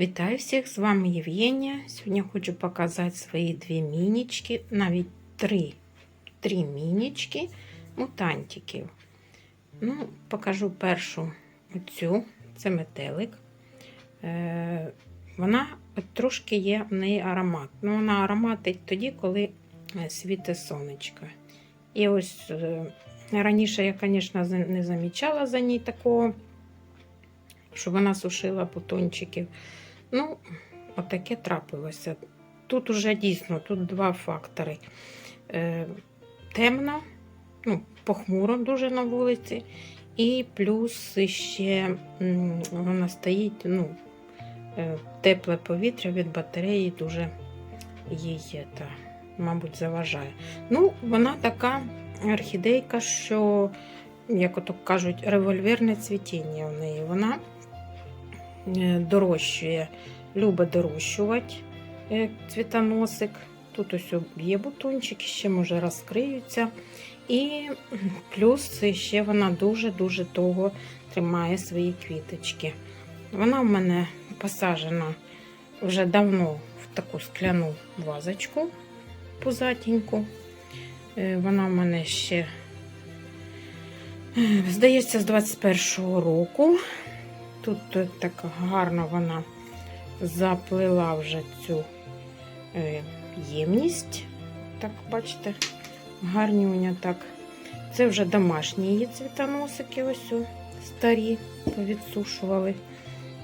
Вітаю всіх! З вами Євгенія. Сьогодні хочу показати свої дві мінічки, навіть три, три мінічки мутантиків. Ну, покажу першу оцю, це метелик. Е, вона от трошки є в неї аромат. Ну, вона ароматить тоді, коли е, світе сонечко. І ось е, раніше я, звісно, не замічала за ній такого, що вона сушила бутончиків. Ну, отаке трапилося. Тут уже дійсно тут два фактори. Е, темно, ну, похмуро дуже на вулиці, і плюс ще вона стоїть, ну, е, тепле повітря від батареї дуже їй, та, мабуть, заважає. Ну, вона така орхідейка, що, як ото кажуть, револьверне цвітіння в неї. Вона дорощує, любить дорощувати е, цвітоносик. Тут ось є бутончики, ще може розкриються. І плюс ще вона дуже-дуже довго тримає свої квіточки. Вона в мене посаджена вже давно в таку скляну вазочку пузатеньку. Е, Вона в мене ще, е, здається, з 21-го року. Тут е, так гарно вона заплила вже цю е, ємність. Так, бачите, гарні у нього так. Це вже домашні її цвітоносики, ось о, старі, повідсушували.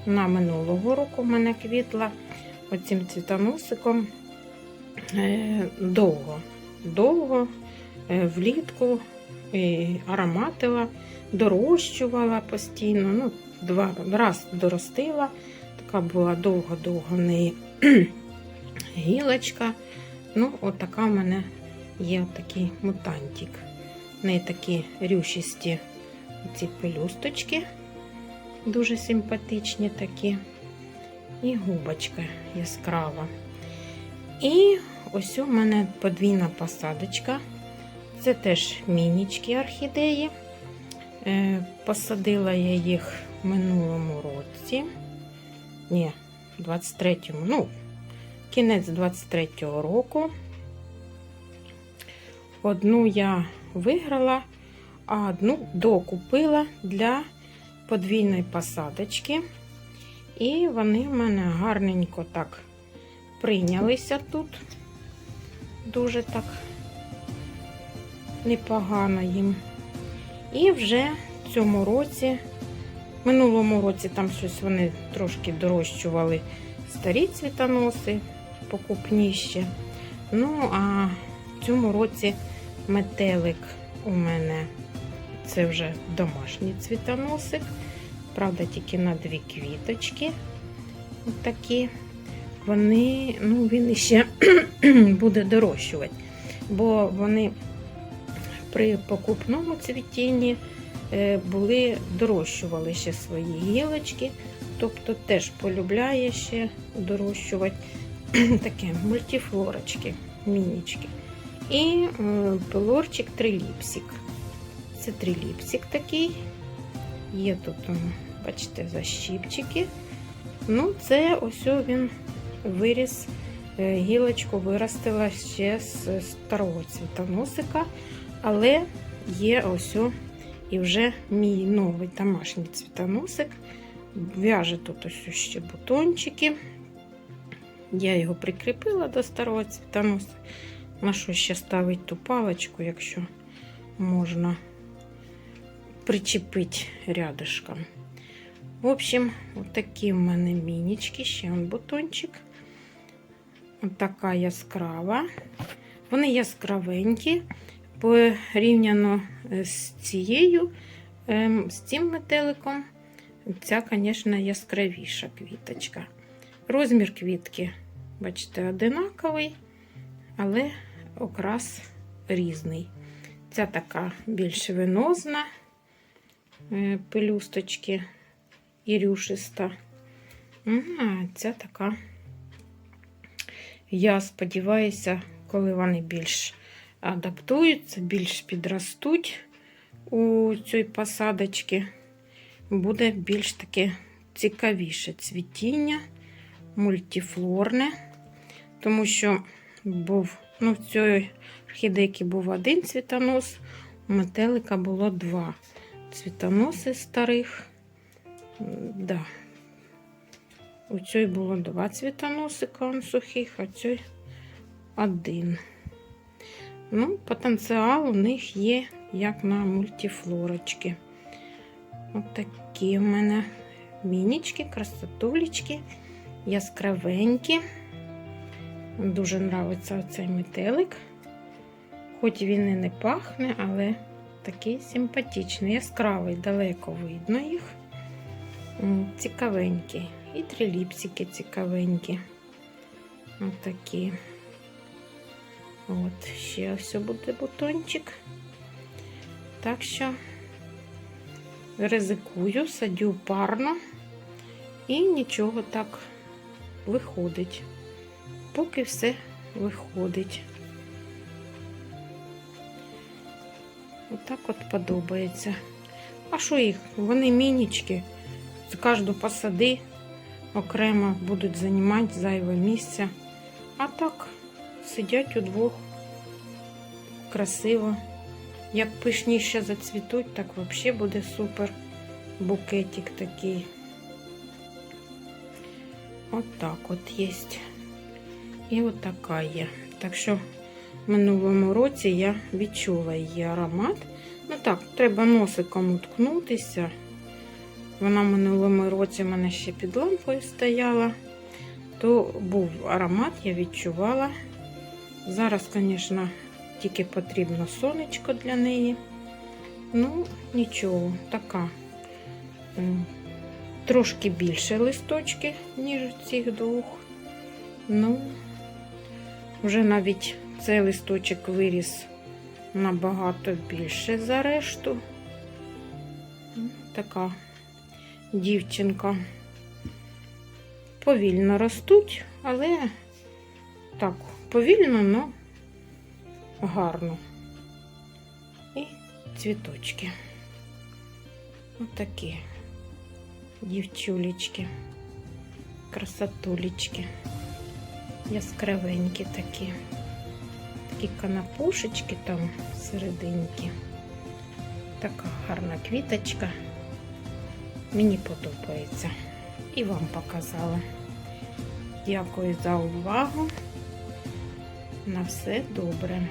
На минулого року в мене квітла оцим цвітоносиком е, довго. Довго влітку ароматила, дорощувала постійно. Ну, два раз доростила. Така була довго-довго в неї гілочка. Ну, от в мене є такий мутантик. В неї такі рющисті ці пелюсточки, дуже симпатичні такі. І губочка яскрава. І ось у мене подвійна посадочка. Це теж мінічки орхідеї. Е, Посадила я їх в минулому році. Ні, 23-му, ну, кінець 23-го року. Одну я виграла, а одну докупила для подвійної посадочки. І вони в мене гарненько так прийнялися тут. Дуже так непогано їм. І вже в цьому році, в минулому році там щось вони трошки дорощували старі цвітоноси, покупніші. Ну, а в цьому році метелик у мене це вже домашній цвітоносик. Правда, тільки на дві квіточки. От такі. Вони, ну, він ще буде дорощувати, бо вони при покупному цвітінні е, були, дорощували ще свої гілочки, тобто теж полюбляє ще дорощувати таке мультифлорочки, мінічки. І пилорчик триліпсик. Це триліпсик такий. Є тут, бачите, защіпчики. Ну, це ось він виріс, е, гілочку виростила ще з старого цвітоносика, але є ось і вже мій новий домашній цвітоносик. В'яже тут ось ще бутончики. Я його прикріпила до старого цвітоноса. На що ще ставить ту паличку, якщо можна причепити рядышком. В общем, от такі в мене мінічки, ще он бутончик. От така яскрава. Вони яскравенькі, порівняно з цією, ем, з цим метеликом. Ця, звісно, яскравіша квіточка. Розмір квітки, бачите, одинаковий, але окрас різний. Ця така більш венозна, е, пелюсточки і рюшиста. А ця така, я сподіваюся, коли вони більш адаптуються, більш підростуть у цій посадочці, буде більш таке цікавіше цвітіння мультифлорне, тому що був, ну, в цій орхідейки був один цвітонос, у метелика було два цвітоноси старих. Да. У цій було два цвітоносика он сухих, а цій один. Ну, потенціал у них є, як на мультифлорочки. От такі у мене мінічки, красотулечки, яскравенькі. Дуже подобається оцей метелик. Хоч він і не пахне, але такий симпатичний, яскравий, далеко видно їх. Цікавенькі. І триліпсики цікавенькі. Ось такі. От, ще ось буде бутончик. Так що ризикую, садю парно і нічого так виходить. Поки все виходить. Отак от подобається. А що їх? Вони мінічки. З кожну посади окремо будуть займати зайве місце. А так сидять удвох красиво. Як пишніше зацвітуть, так взагалі буде супер букетик такий. От от є. І от така є. Так що в минулому році я відчула її аромат. Ну так, треба носиком уткнутися. Вона в минулому році в мене ще під лампою стояла, то був аромат, я відчувала. Зараз, звісно, тільки потрібно сонечко для неї. Ну, нічого, така. Трошки більше листочки, ніж цих двох. Ну, вже навіть цей листочок виріс набагато більше за решту. Така дівчинка. Повільно ростуть, але так, повільно, але гарно. І цвіточки. Отакі дівчулечки, красотулечки, яскравенькі такі. Такі канапушечки там серединки. Така гарна квіточка. Мені подобається. І вам показала. Дякую за увагу. На все добре.